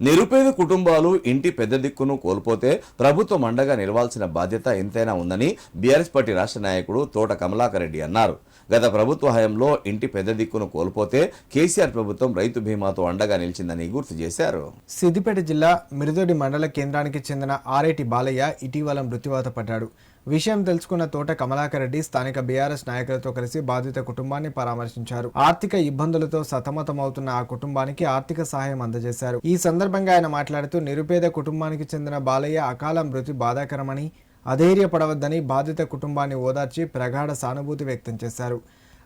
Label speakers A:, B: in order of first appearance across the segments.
A: నిరుపేద కుటుంబాలు ఇంటి పెద్ద దిక్కును కోల్పోతే ప్రభుత్వం అండగా నిలవాల్సిన బాధ్యత ఎంతైనా ఉందని బీఆర్ఎస్ పార్టీ రాష్ట్ర నాయకుడు తోట కమలాకర్ రెడ్డి అన్నారు. గత ప్రభుత్వ హయాంలో ఇంటి పెద్ద దిక్కును కోల్పోతే కేసీఆర్ ప్రభుత్వం రైతు బీమాతో అండగా నిలిచిందని గుర్తు చేశారు.
B: సిద్దిపేట జిల్లా మిరుదొడి మండల కేంద్రానికి చెందిన ఆరేటి బాలయ్య ఇటీవల మృత్యువాత పడ్డాడు. విషయం తెలుసుకున్న తోట కమలాకర్ రెడ్డి స్థానిక బీఆర్ఎస్ నాయకులతో కలిసి బాధిత కుటుంబాన్ని పరామర్శించారు. ఆర్థిక ఇబ్బందులతో సతమతమవుతున్న ఆ కుటుంబానికి ఆర్థిక సహాయం అందజేశారు. ఈ సందర్భంగా ఆయన మాట్లాడుతూ నిరుపేద కుటుంబానికి చెందిన బాలయ్య అకాల మృతి బాధాకరమని అధైర్యపడవద్దని బాధిత కుటుంబాన్ని ఓదార్చి ప్రగాఢ సానుభూతి వ్యక్తం చేశారు.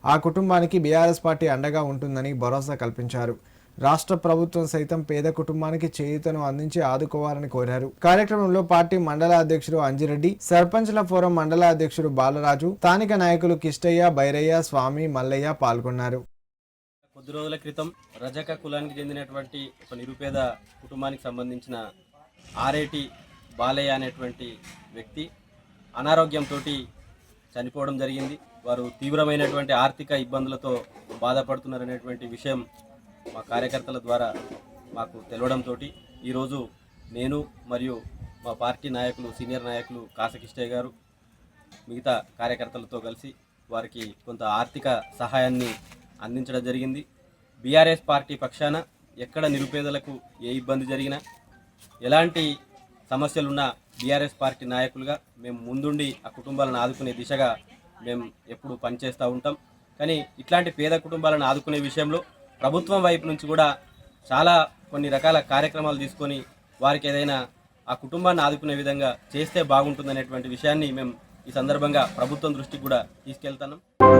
B: ఆ కుటుంబానికి బీఆర్ఎస్ పార్టీ అండగా ఉంటుందని భరోసా కల్పించారు. రాష్ట్ర ప్రభుత్వం సైతం పేద కుటుంబానికి చేయూతను అందించి ఆదుకోవాలని కోరారు. కార్యక్రమంలో పార్టీ మండల అధ్యక్షుడు అంజిరెడ్డి సర్పంచ్ల ఫోరం మండల అధ్యక్షుడు బాలరాజు స్థానిక నాయకులు కిష్టయ్య బైరయ్య స్వామి మల్లయ్య పాల్గొన్నారు.
C: కొద్ది రోజుల క్రితం రజక కులానికి చెందినటువంటి ఒక నిరుపేద కుటుంబానికి సంబంధించిన ఆరేటి బాలయ్య అనేటువంటి వ్యక్తి అనారోగ్యంతో చనిపోవడం జరిగింది. వారు తీవ్రమైనటువంటి ఆర్థిక ఇబ్బందులతో బాధపడుతున్నారనేటువంటి విషయం మా కార్యకర్తల ద్వారా మాకు తెలవడంతో ఈరోజు నేను మరియు మా పార్టీ నాయకులు సీనియర్ నాయకులు కాసకిష్టయ్య గారు మిగతా కార్యకర్తలతో కలిసి వారికి కొంత ఆర్థిక సహాయాన్ని అందించడం జరిగింది. బీఆర్ఎస్ పార్టీ పక్షాన ఎక్కడ నిరుపేదలకు ఏ ఇబ్బంది జరిగినా ఎలాంటి సమస్యలున్నా బీఆర్ఎస్ పార్టీ నాయకులుగా మేము ముందుండి ఆ కుటుంబాలను ఆదుకునే దిశగా మేము ఎప్పుడు పనిచేస్తూ ఉంటాం. కానీ ఇట్లాంటి పేద కుటుంబాలను ఆదుకునే విషయంలో ప్రభుత్వం వైపు నుంచి కూడా చాలా కొన్ని రకాల కార్యక్రమాలు తీసుకొని వారికి ఏదైనా ఆ కుటుంబాన్ని ఆదుకునే విధంగా చేస్తే బాగుంటుందనేటువంటి విషయాన్ని మేము ఈ సందర్భంగా ప్రభుత్వం దృష్టికి కూడా తీసుకెళ్తాను